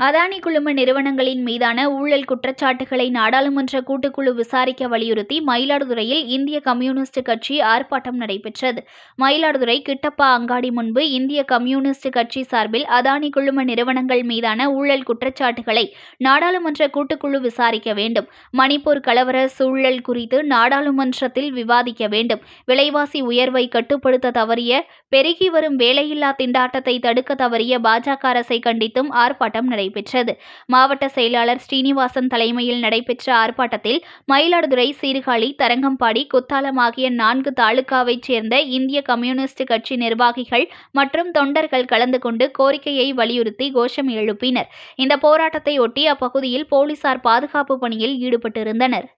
அதானி குழும நிறுவனங்களின் மீதான ஊழல் குற்றச்சாட்டுகளை நாடாளுமன்ற கூட்டுக்குழு விசாரிக்க வலியுறுத்தி மயிலாடுதுறையில் இந்திய கம்யூனிஸ்ட் கட்சி ஆர்ப்பாட்டம் நடைபெற்றது. மயிலாடுதுறை கிட்டப்பா அங்காடி முன்பு இந்திய கம்யூனிஸ்ட் கட்சி சார்பில் அதானி குழும நிறுவனங்கள் மீதான ஊழல் குற்றச்சாட்டுகளை நாடாளுமன்ற கூட்டுக்குழு விசாரிக்க வேண்டும். மணிப்பூர் கலவர சூழல் குறித்து நாடாளுமன்றத்தில் விவாதிக்க வேண்டும். விலைவாசி உயர்வை கட்டுப்படுத்த தவறிய பெருகி வரும் வேலையில்லா திண்டாட்டத்தை தடுக்க தவறிய பாஜக அரசை கண்டித்தும் ஆர்ப்பாட்டம் நடைபெற்றது மாவட்ட செயலாளர் ஸ்ரீனிவாசன் தலைமையில் நடைபெற்ற ஆர்ப்பாட்டத்தில் மயிலாடுதுறை சீர்காழி தரங்கம்பாடி குத்தாலம் ஆகிய நான்கு தாலுகாவைச் சேர்ந்த இந்திய கம்யூனிஸ்ட் கட்சி நிர்வாகிகள் மற்றும் தொண்டர்கள் கலந்து கொண்டு கோரிக்கையை வலியுறுத்தி கோஷம் எழுப்பினர். இந்த போராட்டத்தை ஒட்டி அப்பகுதியில் போலீசார் பாதுகாப்பு பணியில் ஈடுபட்டிருந்தனர்.